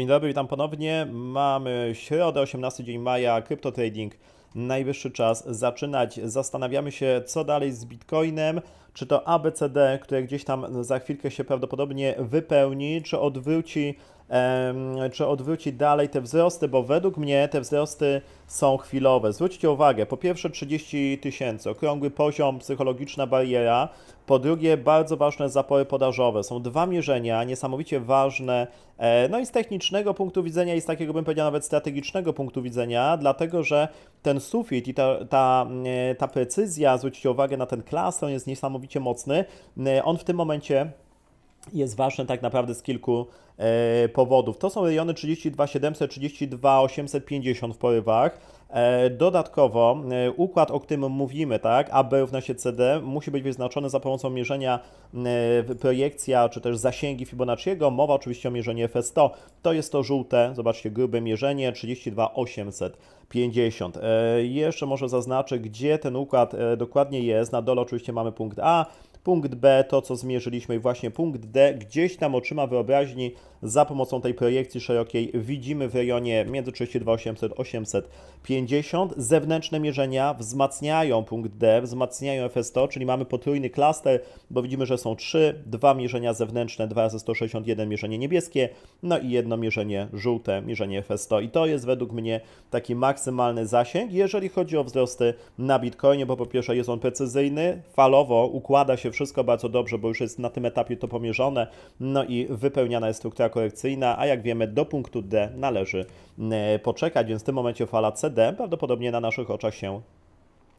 Dzień dobry, witam ponownie. Mamy środę, 18 dzień maja, Crypto Trading. Najwyższy czas zaczynać. Zastanawiamy się, co dalej z Bitcoinem. Czy to ABCD, które gdzieś tam za chwilkę się prawdopodobnie wypełni, czy odwróci, czy odwróci dalej te wzrosty, bo według mnie te wzrosty są chwilowe. Zwróćcie uwagę, po pierwsze 30 tysięcy, okrągły poziom, psychologiczna bariera. Po drugie, bardzo ważne zapory podażowe. Są dwa mierzenia, niesamowicie ważne, e, no i z technicznego punktu widzenia i z takiego bym powiedział nawet strategicznego punktu widzenia, dlatego że ten sufit i ta, ta, e, ta precyzja, zwróćcie uwagę na ten klas, on jest niesamowicie mocny. E, On w tym momencie jest ważny tak naprawdę z kilku e, powodów. To są rejony 32 700, 32 850 w porywach. E, dodatkowo e, układ, o którym mówimy, tak, AB równa się CD, musi być wyznaczony za pomocą mierzenia projekcja czy też zasięgi Fibonacciego. Mowa oczywiście o mierzeniu FS100. To jest to żółte, zobaczcie, grube mierzenie 32 850. E, jeszcze może zaznaczę, gdzie ten układ dokładnie jest. Na dole oczywiście mamy punkt A, Punkt B to, co zmierzyliśmy, i właśnie punkt D, gdzieś tam oczyma wyobraźni za pomocą tej projekcji szerokiej widzimy w rejonie między 32 800 850. Zewnętrzne mierzenia wzmacniają punkt D, wzmacniają FS100, czyli mamy potrójny klaster, bo widzimy, że są trzy, dwa mierzenia zewnętrzne, 2 razy 161 mierzenie niebieskie, no i jedno mierzenie żółte, mierzenie FS100. I to jest według mnie taki maksymalny zasięg, jeżeli chodzi o wzrosty na Bitcoinie, bo po pierwsze jest on precyzyjny, falowo układa się wszystko bardzo dobrze, bo już jest na tym etapie to pomierzone, no i wypełniana jest struktura korekcyjna, a jak wiemy do punktu D należy e, poczekać, więc w tym momencie fala CD prawdopodobnie na naszych oczach się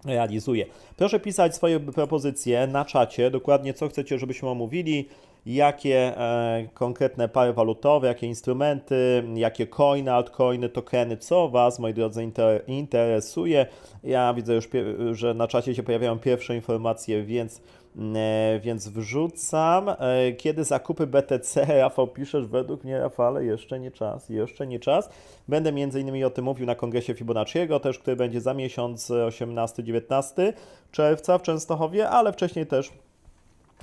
realizuje. Proszę pisać swoje propozycje na czacie, dokładnie co chcecie, żebyśmy omówili, jakie e, konkretne pary walutowe, jakie instrumenty, jakie coiny, altcoiny, tokeny, co Was, moi drodzy, inter, interesuje. Ja widzę już, że na czacie się pojawiają pierwsze informacje, więc, więc wrzucam. E, kiedy zakupy BTC, Rafał piszesz, według mnie, Rafale, jeszcze nie czas, jeszcze nie czas. Będę innymi o tym mówił na kongresie Fibonacciego, też, który będzie za miesiąc 18-19 czerwca w Częstochowie, ale wcześniej też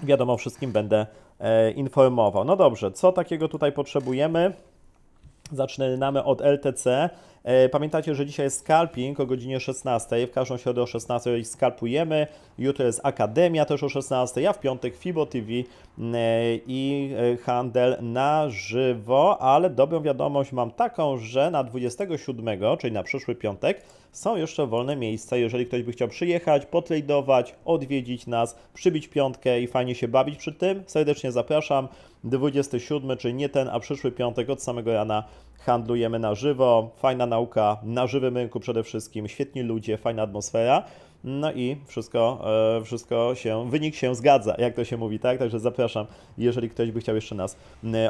wiadomo wszystkim będę e, informował. No dobrze, co takiego tutaj potrzebujemy? Zaczynamy od LTC. E, Pamiętacie, że dzisiaj jest scalping o godzinie 16. W każdą środę o 16 skalpujemy. Jutro jest Akademia też o 16. Ja w piątek Fibo TV e, i e, handel na żywo. Ale dobrą wiadomość mam taką, że na 27, czyli na przyszły piątek, są jeszcze wolne miejsca. Jeżeli ktoś by chciał przyjechać, potradować, odwiedzić nas, przybić piątkę i fajnie się bawić przy tym, serdecznie zapraszam. 27, czyli nie ten, a przyszły piątek od samego rana handlujemy na żywo. Fajna nauka, na żywym rynku przede wszystkim, świetni ludzie, fajna atmosfera. No i wszystko, e, wszystko się, wynik się zgadza, jak to się mówi, tak? Także zapraszam, jeżeli ktoś by chciał jeszcze nas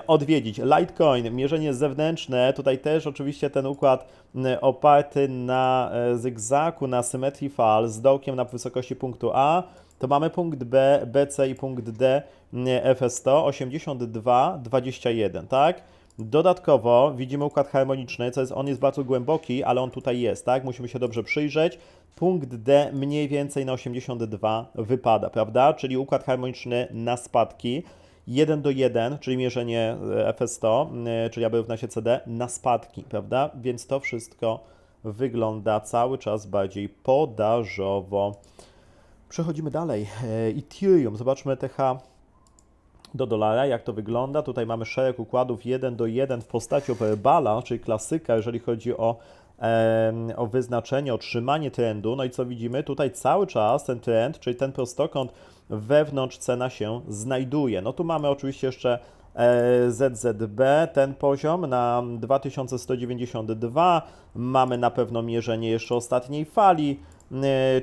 odwiedzić. Litecoin, mierzenie zewnętrzne, tutaj też oczywiście ten układ oparty na e, zygzaku, na symetrii fal z dołkiem na wysokości punktu A, to mamy punkt B, BC i punkt D nie, FS100 82, 21, tak? Dodatkowo widzimy układ harmoniczny, co jest, on jest bardzo głęboki, ale on tutaj jest, tak? Musimy się dobrze przyjrzeć. Punkt D mniej więcej na 82 wypada, prawda? Czyli układ harmoniczny na spadki. 1 do 1, czyli mierzenie e, FS100, e, czyli aby równa się CD, na spadki, prawda? Więc to wszystko wygląda cały czas bardziej podażowo. Przechodzimy dalej. E, Ethereum, zobaczmy TH do dolara, jak to wygląda. Tutaj mamy szereg układów 1 do 1 w postaci overbala, czyli klasyka, jeżeli chodzi o, o wyznaczenie, otrzymanie trendu. No i co widzimy? Tutaj cały czas ten trend, czyli ten prostokąt wewnątrz cena się znajduje. No tu mamy oczywiście jeszcze e, ZZB, ten poziom na 2192. Mamy na pewno mierzenie jeszcze ostatniej fali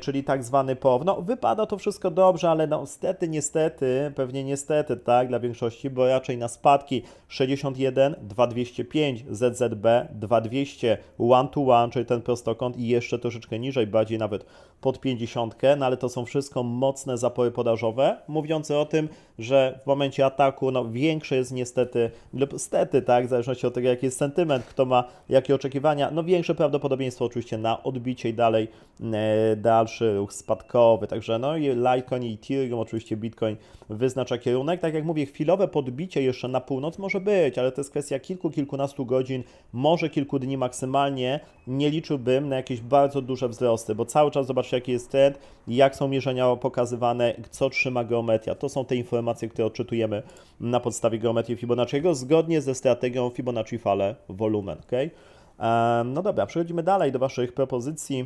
czyli tak zwany POW. No, wypada to wszystko dobrze, ale no, niestety, niestety, pewnie niestety, tak, dla większości, bo raczej na spadki 61, 2205, ZZB 2200, one to one, czyli ten prostokąt i jeszcze troszeczkę niżej, bardziej nawet pod 50, no ale to są wszystko mocne zapory podażowe, mówiące o tym, że w momencie ataku, no, większe jest niestety, lub stety, tak, w zależności od tego, jaki jest sentyment, kto ma jakie oczekiwania, no, większe prawdopodobieństwo oczywiście na odbicie i dalej e, e, dalszy ruch spadkowy. Także no i Litecoin i Ethereum, oczywiście Bitcoin wyznacza kierunek. Tak jak mówię, chwilowe podbicie jeszcze na północ może być, ale to jest kwestia kilku, kilkunastu godzin, może kilku dni maksymalnie. Nie liczyłbym na jakieś bardzo duże wzrosty, bo cały czas zobaczcie jaki jest trend, jak są mierzenia pokazywane, co trzyma geometria. To są te informacje, które odczytujemy na podstawie geometrii Fibonacciego, zgodnie ze strategią Fibonacci fale wolumen. Okay? No dobra, przechodzimy dalej do Waszych propozycji.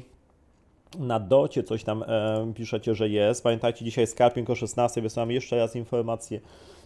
Na docie coś tam e, piszecie, że jest. Pamiętajcie, dzisiaj scalping o 16, wysyłam jeszcze raz informację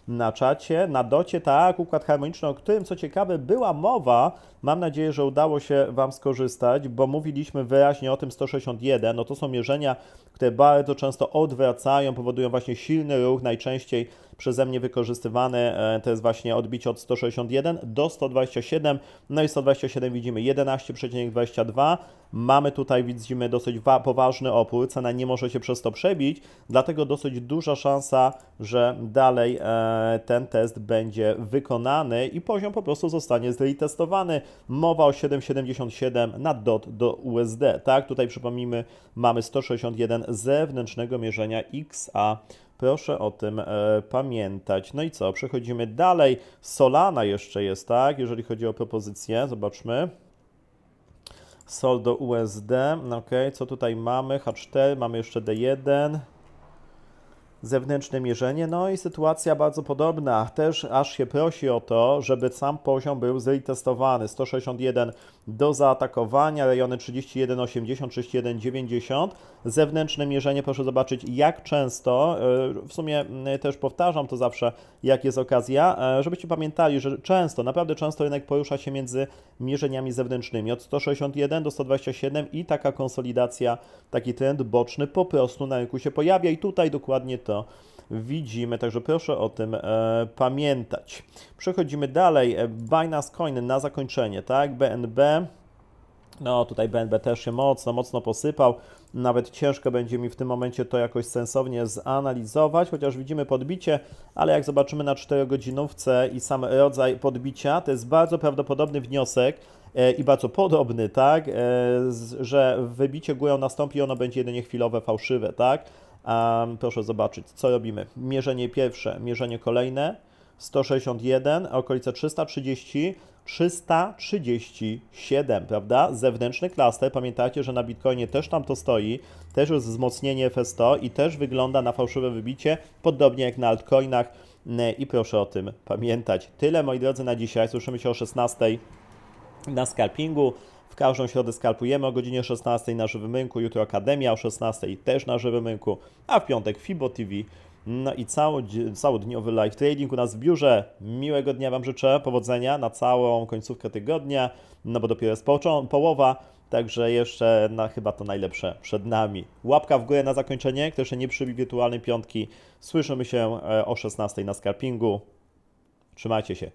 na czacie. Na docie tak, układ harmoniczny, o którym co ciekawe była mowa. Mam nadzieję, że udało się Wam skorzystać, bo mówiliśmy wyraźnie o tym 161. No to są mierzenia, które bardzo często odwracają, powodują właśnie silny ruch, najczęściej przeze mnie wykorzystywany. e, To jest właśnie odbicie od 161 do 127. No i 127 widzimy 11,22. Mamy tutaj, widzimy, dosyć wa- poważny opór. Cena nie może się przez to przebić, dlatego dosyć duża szansa, że dalej e, ten test będzie wykonany i poziom po prostu zostanie zretestowany. Mowa o 7,77 na DOT do USD. Tak, tutaj przypomnijmy, mamy 161 zewnętrznego mierzenia XA. Proszę o tym e, pamiętać. No i co? Przechodzimy dalej. Solana jeszcze jest, tak? Jeżeli chodzi o propozycję, zobaczmy. Sol do USD. Ok, co tutaj mamy? H4, mamy jeszcze D1. Zewnętrzne mierzenie, no i sytuacja bardzo podobna. Też aż się prosi o to, żeby sam poziom był zretestowany. 161 do zaatakowania, rejony 31,80, 31,90. Zewnętrzne mierzenie, proszę zobaczyć jak często, e, w sumie m, też powtarzam to zawsze, jak jest okazja, e, żebyście pamiętali, że często, naprawdę często rynek porusza się między mierzeniami zewnętrznymi od 161 do 127 i taka konsolidacja, taki trend boczny po prostu na rynku się pojawia i tutaj dokładnie to widzimy, także proszę o tym e, pamiętać. Przechodzimy dalej. E, Binance Coin na zakończenie, tak? BNB. No, tutaj BNB też się mocno, mocno posypał. Nawet ciężko będzie mi w tym momencie to jakoś sensownie zanalizować, chociaż widzimy podbicie, ale jak zobaczymy na 4-godzinówce i sam rodzaj podbicia, to jest bardzo prawdopodobny wniosek e, i bardzo podobny, tak, e, że wybicie górą nastąpi, ono będzie jedynie chwilowe, fałszywe, tak. Um, proszę zobaczyć, co robimy. Mierzenie pierwsze, mierzenie kolejne, 161, a okolice 330, 337, prawda? Zewnętrzny klaster, pamiętajcie, że na Bitcoinie też tam to stoi, też jest wzmocnienie FS100 i też wygląda na fałszywe wybicie, podobnie jak na altcoinach Ne, i proszę o tym pamiętać. Tyle moi drodzy na dzisiaj, słyszymy się o 16 na scalpingu. W każdą środę skalpujemy o godzinie 16 na żywym rynku, jutro Akademia o 16 też na żywym rynku, a w piątek Fibo TV. No i cały, całodniowy live trading u nas w biurze. Miłego dnia Wam życzę, powodzenia na całą końcówkę tygodnia, no bo dopiero jest połowa, także jeszcze na, chyba to najlepsze przed nami. Łapka w górę na zakończenie, kto jeszcze nie przybił wirtualnej piątki. Słyszymy się e, o 16 na scalpingu. Trzymajcie się.